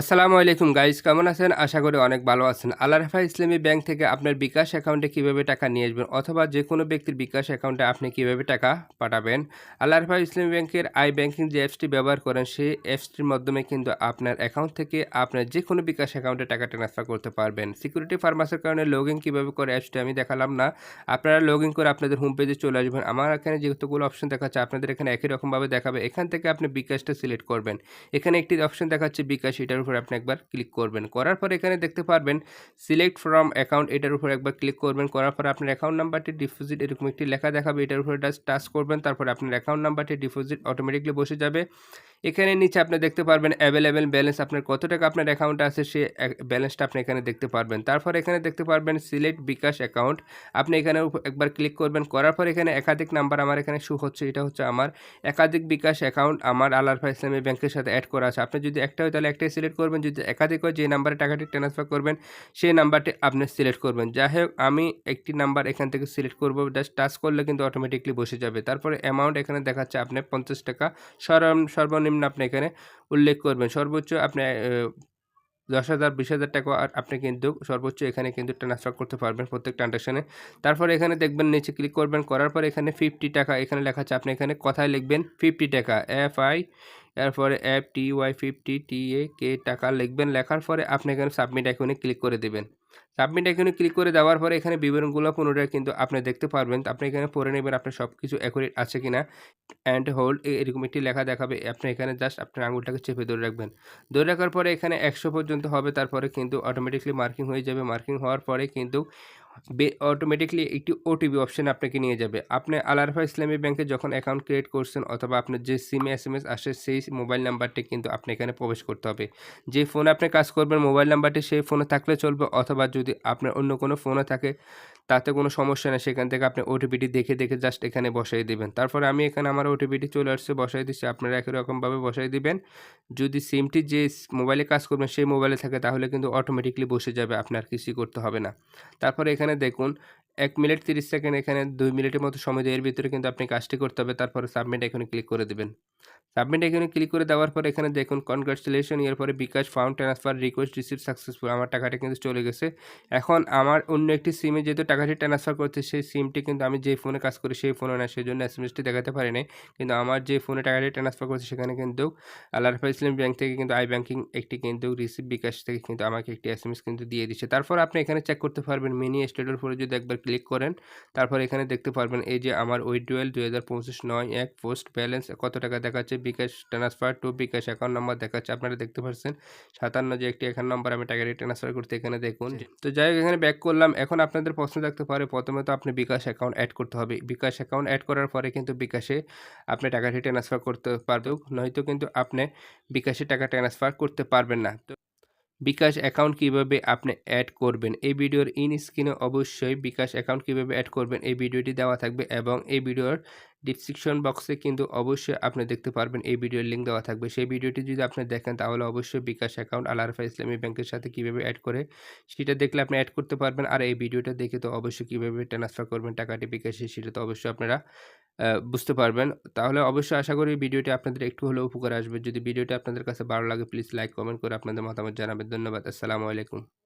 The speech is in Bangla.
আসসালামু আলাইকুম গাইজ কেমন আছেন? আশা করি অনেক ভালো আছেন। আল্লাহ রাফা ইসলামী ব্যাংক থেকে আপনার বিকাশ অ্যাকাউন্টে কীভাবে টাকা নিয়ে আসবেন অথবা যে কোনো ব্যক্তির বিকাশ অ্যাকাউন্টে আপনি কীভাবে টাকা পাঠাবেন? আল্লাহ রাফা ইসলামী ব্যাংকের আই ব্যাংকিং যে অ্যাপসটি ব্যবহার করেন, সেই অ্যাপসটির মাধ্যমে কিন্তু আপনার অ্যাকাউন্ট থেকে আপনার যে কোনো বিকাশ অ্যাকাউন্টে টাকা ট্রান্সফার করতে পারবেন। সিকিউরিটি ফার্মাসের কারণে লগ ইন কীভাবে করে অ্যাপসটি আমি দেখালাম না। আপনারা লগ ইন করে আপনাদের হোম পেজে চলে আসবেন। আমার এখানে যেহেতুগুলো অপশন দেখাচ্ছে, আপনাদের এখানে একই রকমভাবে দেখাবে। এখান থেকে আপনি বিকাশটা সিলেক্ট করবেন। এখানে একটি অপশন দেখাচ্ছে বিকাশ, এটার উপর আপনি একবার ক্লিক করবেন। করার পর এখানে দেখতে পারবেন সিলেক্ট ফ্রম অ্যাকাউন্ট এটার উপর একবার ক্লিক করবেন। করার পর আপনার অ্যাকাউন্ট নাম্বারটি ডিপোজিট এরকম একটি লেখা দেখাবে। এটার উপরে টাচ করবেন, তারপর আপনার অ্যাকাউন্ট নাম্বারটি ডিপোজিট অটোমেটিকলি বসে যাবে। এখানে নিচে আপনি দেখতে পারবেন অ্যাভেলেবেল ব্যালেন্স আপনার কত টাকা আপনার অ্যাকাউন্টে আছে, সে ব্যালেন্সটা আপনি এখানে দেখতে পারবেন। তারপর এখানে দেখতে পারবেন সিলেক্ট বিকাশ অ্যাকাউন্ট আপনি এখানে একবার ক্লিক করবেন, করার পর এখানে একাধিক নাম্বার আমার এখানে শু হচ্ছে, এটা হচ্ছে আমার। একাধিক বিকাশ অ্যাকাউন্ট আমার আলারফা ইসলামী ব্যাংকের সাথে অ্যাড করা আছে। আপনি যদি একটা হয়, তাহলে একটাই সিলেক্ট করবেন। যদি একাধিক হয়, যে নাম্বারে টাকাটি ট্রান্সফার করবেন, সেই নাম্বারটি আপনি সিলেক্ট করবেন। যাই হোক, আমি একটি নাম্বার এখান থেকে সিলেক্ট করব। জাস্ট টাচ করলে কিন্তু অটোমেটিকলি বসে যাবে। তারপরে অ্যামাউন্ট এখানে দেখাচ্ছে, আপনি পঞ্চাশ টাকা সর্বনিম্ন আপনি এখানে উল্লেখ করবেন। সর্বোচ্চ আপনি দশ হাজার, বিশ হাজার টাকা আপনি কিন্তু সর্বোচ্চ এখানে কিন্তু ট্রান্সফার করতে পারবেন প্রত্যেক ট্রানজাকশানে তারপরে এখানে দেখবেন নিচে ক্লিক করবেন, করার পর এখানে ফিফটি টাকা এখানে লেখা আছে। আপনি এখানে কথায় লিখবেন ফিফটি টাকা এফ আই এরপরে F T Y fifty T A K টাকা লিখবেন। লেখার পরে আপনি এখানে সাবমিট আইকনে ক্লিক করে দেবেন। সাবমিট এখানে ক্লিক করে দেওয়ার পরে এখানে বিবরণগুলো পুনরায় কিন্তু আপনি দেখতে পারবেন। আপনি এখানে পরে নেবেন আপনার সব কিছু অ্যাকুরেট আছে কি না অ্যান্ড হোল্ড এরকম একটি লেখা দেখাবে। আপনি এখানে জাস্ট আপনার আঙুলটাকে চেপে ধরে রাখবেন। ধরে রাখার পরে এখানে একশো পর্যন্ত হবে। তারপরে কিন্তু অটোমেটিকলি মার্কিং হয়ে যাবে। মার্কিং হওয়ার পরে কিন্তু অটোমেটিকলি একটি ওটিপি অপশন আপনাকে নিয়ে যাবে। আপনি আলারফা ইসলামী ব্যাংকে যখন অ্যাকাউন্ট ক্রিয়েট করছেন অথবা আপনার যে সিম এস এম এস আসে, সেই মোবাইল নাম্বারটি কিন্তু আপনি এখানে প্রবেশ করতে হবে। যে ফোনে আপনি কাজ করবেন মোবাইল নাম্বারটি সেই ফোনে থাকলে চলবে, অথবা যদি আপনার অন্য কোনো ফোনে থাকে তাতে কোনো সমস্যা নেই। সেখান থেকে আপনি ওটিপিটি দেখে দেখে জাস্ট এখানে বসাই দেবেন। তারপরে আমি এখানে আমার ওটিপিটি চলে আসছে, বসাই দিচ্ছি। আপনারা একই রকমভাবে বসাই দিবেন। যদি সিমটি যে মোবাইলে কাজ করবেন, সেই মোবাইলে থাকে, তাহলে কিন্তু অটোমেটিকলি বসে যাবে। আপনার কিছুই করতে হবে না। তারপরে এখানে দেখুন এক মিনিট তিরিশ সেকেন্ড এখানে দুই মিনিটের মতো সময় দিয়ে। এর ভিতরে কিন্তু আপনি কাজটি করতে হবে। তারপরে সাবমিট এখানে ক্লিক করে দেবেন। সাবমিট এখানে ক্লিক করে দেওয়ার পর এখানে দেখুন কনগ্রাচুলেশন এরপরে bKash fund transfer request receive successful আমার টাকাটা কিন্তু চলে গেছে। এখন আমার অন্য একটি সিমে যেহেতু টাকাটি ট্রান্সফার করতে সেই সিমটি কিন্তু আমি যে ফোনে কাজ করি, সেই ফোনে না সেই জন্য এস এম এসটি দেখাতে পারি নাই। কিন্তু আমার যে ফোনে টাকাটি ট্রান্সফার করছে, সেখানে কিন্তু আল্লাহফা ইসলাম ব্যাংক থেকে কিন্তু আই ব্যাংকিং একটি কিন্তু রিসিভ বিকাশ থেকে কিন্তু আমাকে একটি এস এম এস কিন্তু দিয়ে দিচ্ছে। তারপর আপনি এখানে চেক করতে পারবেন মিনি স্টেটের উপরে যদি একবার ক্লিক করেন। তারপর এখানে দেখতে পারবেন এই যে আমার উইড্রোয়েল দুই হাজার পঁচিশ নয় এক পোস্ট ব্যালেন্স কত টাকা দেখাচ্ছে bKash transfer to bKash account number দেখাচ্ছে। আপনারা দেখতে পাচ্ছেন সাতান্ন যে একটি অ্যাকাউন্ট নাম্বার আমি টাকাটি ট্রান্সফার করতে এখানে দেখুন। তো যাই হোক এখানে ব্যাক করলাম। এখন আপনাদের প্রশ্ন থাকতে পারে প্রথমে তো আপনি বিকাশ অ্যাকাউন্ট অ্যাড করতে হবে। বিকাশ অ্যাকাউন্ট অ্যাড করার পরে কিন্তু বিকাশে আপনি টাকাটি ট্রান্সফার করতে পারবেন। নয়তো কিন্তু আপনি বিকাশে টাকা ট্রান্সফার করতে পারবেন না। তো বিকাশ অ্যাকাউন্ট কীভাবে আপনি অ্যাড করবেন? এই ভিডিওর ইন স্ক্রিনে অবশ্যই বিকাশ অ্যাকাউন্ট কীভাবে অ্যাড করবেন? এই ভিডিওটি দেওয়া থাকবে এবং এই ভিডিওর ডিসক্রিপশন বক্সে কিন্তু অবশ্যই আপনি দেখতে পারবেন এই ভিডিওর লিঙ্ক দেওয়া থাকবে। সেই ভিডিওটি যদি আপনি দেখেন, তাহলে অবশ্যই বিকাশ অ্যাকাউন্ট আলারফা ইসলামী ব্যাংকের সাথে কীভাবে অ্যাড করে, সেটা দেখলে আপনি অ্যাড করতে পারবেন। আর এই ভিডিওটা দেখে তো অবশ্যই কীভাবে ট্রান্সফার করবেন, টাকাটি বিকাশে, সেটা তো অবশ্যই আপনারা বুঝতে পারবেন। তাহলে অবশ্যই আশা করি ভিডিওটি আপনাদের একটু হলেও উপকার আসবে। যদি ভিডিওটি আপনাদের কাছে ভালো লাগে প্লিজ লাইক কমেন্ট করে আপনাদের মতামত জানাবেন। ধন্যবাদ, আসসালামু আলাইকুম।